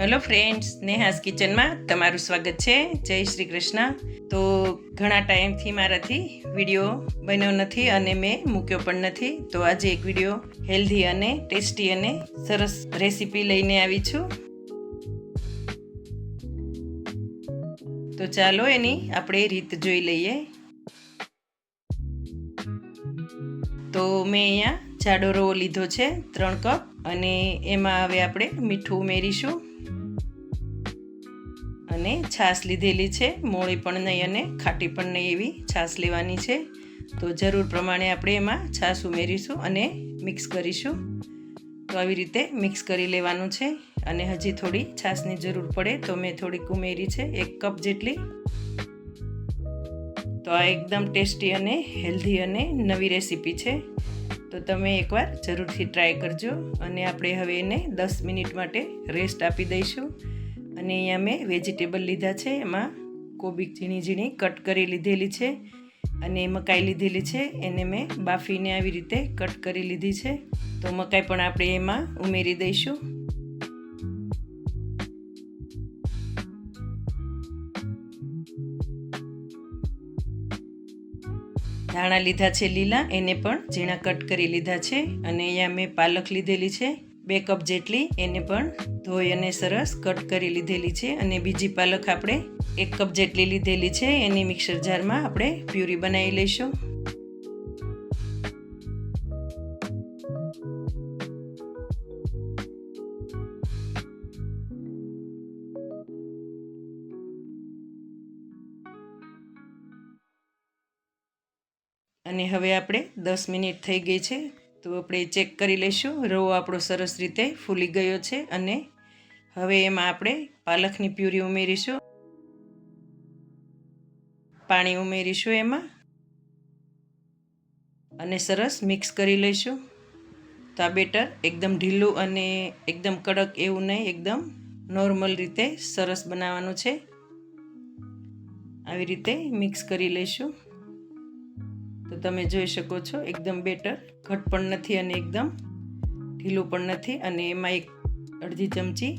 Hello friends, Neha's કિચનમાં તમારું સ્વાગત છે. જય શ્રી કૃષ્ણ. તો ઘણા ટાઈમથી મારાથી વીડિયો બન્યો નથી અને મેં મૂક્યો પણ નથી. તો આજે એક વીડિયો હેલ્ધી અને ટેસ્ટી અને સરસ રેસીપી લઈને આવી છું. તો ચાલો એની આપણે રીત જોઈ લઈએ. તો મેં અહીંયા જાડો રવો લીધો છે, ત્રણ કપ, અને એમાં હવે આપણે મીઠું ઉમેરીશું. અને છાશ લીધેલી છે. મોળી પણ નહીં અને ખાટી પણ નહીં એવી છાશ લેવાની છે. તો જરૂર પ્રમાણે આપણે એમાં છાશ ઉમેરીશું અને મિક્સ કરીશું. તો આવી રીતે મિક્સ કરી લેવાનું છે અને હજી થોડી છાશની જરૂર પડે તો મેં થોડીક ઉમેરી છે, એક કપ જેટલી. તો આ એકદમ ટેસ્ટી અને હેલ્ધી અને નવી રેસીપી છે. તો તમે એકવાર જરૂરથી ટ્રાય કરજો અને આપણે હવે એને દસ મિનિટ માટે રેસ્ટ આપી દઈશું. અને અહીંયા મેં વેજીટેબલ લીધા છે. એમાં કોબી ઝીણી ઝીણી કટ કરી લીધેલી છે અને મકાઈ લીધેલી છે. એને મેં બાફીને આવી રીતે કટ કરી લીધી છે. તો મકાઈ પણ આપણે એમાં ઉમેરી દઈશું. ધાણા લીધા છે લીલા. એને પણ ઝીણા કટ કરી લીધા છે. અને અહીંયા મેં પાલક લીધેલી છે. બે કપ જેટલી એને પણ ધોઈ અને સરસ કટ કરી લીધેલી છે અને બીજી પાલક આપણે એક કપ જેટલી લીધેલી છે એની મિક્સર જારમાં આપણે પ્યુરી બનાવી લઈશું. અને હવે આપણે દસ મિનિટ થઈ ગઈ છે. તો આપણે ચેક કરી લઈશું. રવો આપણો સરસ રીતે ફૂલી ગયો છે અને હવે એમાં આપણે પાલકની પ્યુરી ઉમેરીશું. પાણી ઉમેરીશું એમાં. અને સરસ મિક્સ કરી લઈશું. તો આ બેટર એકદમ ઢીલું અને એકદમ કડક એવું નહીં, એકદમ નોર્મલ રીતે સરસ બનાવવાનું છે. આવી રીતે મિક્સ કરી લઈશું. તો તમે જોઈ શકો છો, એકદમ બેટર ઘટ પણ નથી અને એકદમ ઢીલું પણ નથી અને એમાં એક અડધી ચમચી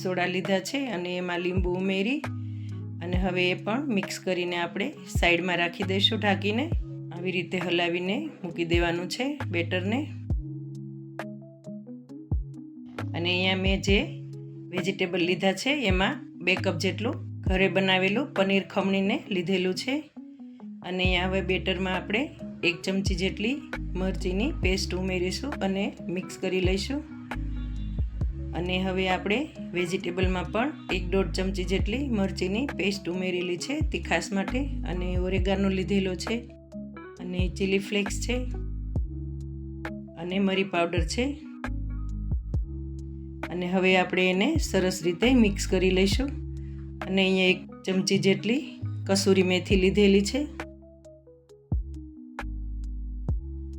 સોડા લીધા છે અને એમાં લીંબુ ઉમેરી અને હવે એ પણ મિક્સ કરીને આપણે સાઈડમાં રાખી દઈશું ઢાંકીને. આવી રીતે હલાવીને મૂકી દેવાનું છે બેટરને અને અહીંયા મેં જે વેજીટેબલ લીધા છે, એમાં બે કપ જેટલું ઘરે બનાવેલું પનીર ખમણીને લીધેલું છે. અને હવે બેટરમાં આપણે એક ચમચી જેટલી મરચીની પેસ્ટ ઉમેરીશું અને મિક્સ કરી લઈશું. અને હવે આપણે વેજીટેબલમાં પણ એક દોઢ ચમચી જેટલી મરચીની પેસ્ટ ઉમેરેલી છે તીખાસ માટે અને ઓરેગાનો લીધેલો છે અને ચીલી ફ્લેક્સ છે અને મરી પાવડર છે. અને હવે આપણે એને સરસ રીતે મિક્સ કરી લઈશું. અને અહીંયા એક ચમચી જેટલી કસૂરી મેથી લીધેલી છે.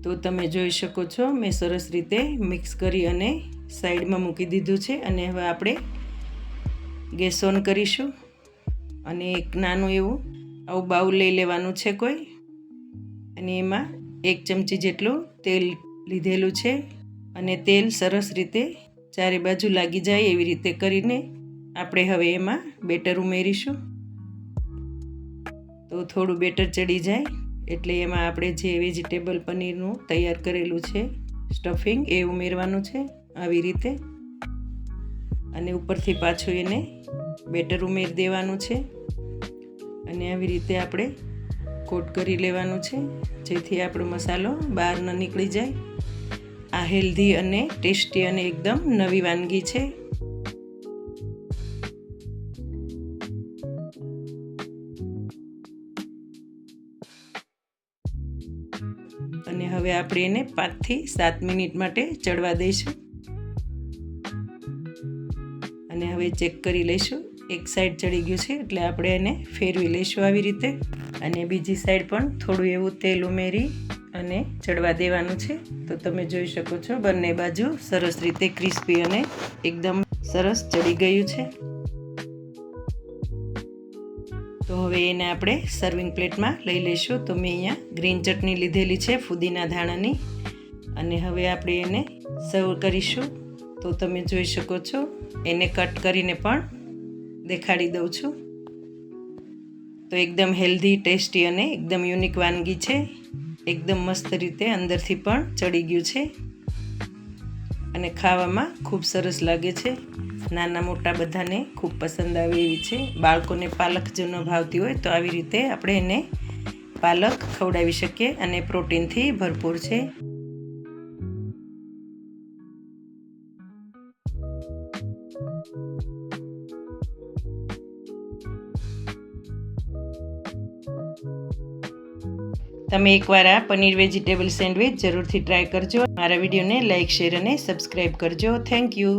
તો તમે જોઈ શકો છો, મેં સરસ રીતે મિક્સ કરી અને સાઈડમાં મૂકી દીધું છે અને હવે આપણે ગેસ ઓન કરીશું. અને એક નાનું એવું, આવું બાઉલ લઈ લેવાનું છે કોઈ. અને એમાં એક ચમચી જેટલું તેલ લીધેલું છે અને તેલ સરસ રીતે ચારે બાજુ લાગી જાય એવી રીતે કરીને આપણે હવે એમાં બેટર ઉમેરીશું. તો થોડું બેટર ચડી જાય. એટલે એમાં આપણે જે વેજીટેબલ પનીરનું તૈયાર કરેલું છે, સ્ટફિંગ એ ઉમેરવાનું છે આવી રીતે. અને ઉપરથી પાછું એને બેટર ઉમેરી દેવાનું છે. અને આવી રીતે આપણે કોટ કરી લેવાનું છે, જેથી આપણો મસાલો બહાર ન નીકળી જાય. આ હેલ્ધી અને ટેસ્ટી અને એકદમ નવી વાનગી છે. હવે આપણે એને પાંચથી સાત મિનિટ માટે ચડવા દઈશું. અને હવે ચેક કરી લઈશું. એક સાઈડ ચડી ગયું છે એટલે આપણે એને ફેરવી લઈશું આવી રીતે. અને બીજી સાઈડ પણ થોડું એવું તેલ ઉમેરી અને ચડવા દેવાનું છે. તો તમે જોઈ શકો છો બંને બાજુ સરસ રીતે ક્રિસ્પી અને એકદમ સરસ ચડી ગયું છે. તો હવે એને આપણે સર્વિંગ પ્લેટમાં લઈ લઈશું. તો મેં અહીંયા ગ્રીન ચટણી લીધેલી છે, ફુદીના ધાણાની. અને હવે આપણે એને સર્વ કરીશું. તો તમે જોઈ શકો છો, એને કટ કરીને પણ દેખાડી દઉં છું. તો એકદમ હેલ્ધી ટેસ્ટી અને એકદમ યુનિક વાનગી છે. એકદમ મસ્ત રીતે અંદરથી પણ ચડી ગયું છે. અને ખાવામાં ખૂબ સરસ લાગે છે. નાના મોટા બધાને ખૂબ પસંદ આવે એવી છે. બાળકોને પાલક જો ન ભાવતી હોય તો આવી રીતે આપણે એને પાલક ખવડાવી શકીએ અને પ્રોટીનથી ભરપૂર છે. તમે એકવાર આ પનીર વેજીટેબલ સેન્ડવિચ જરૂરથી ટ્રાય કરજો. મારા વિડીયોને લાઇક શેર અને સબસ્ક્રાઈબ કરજો. Thank you.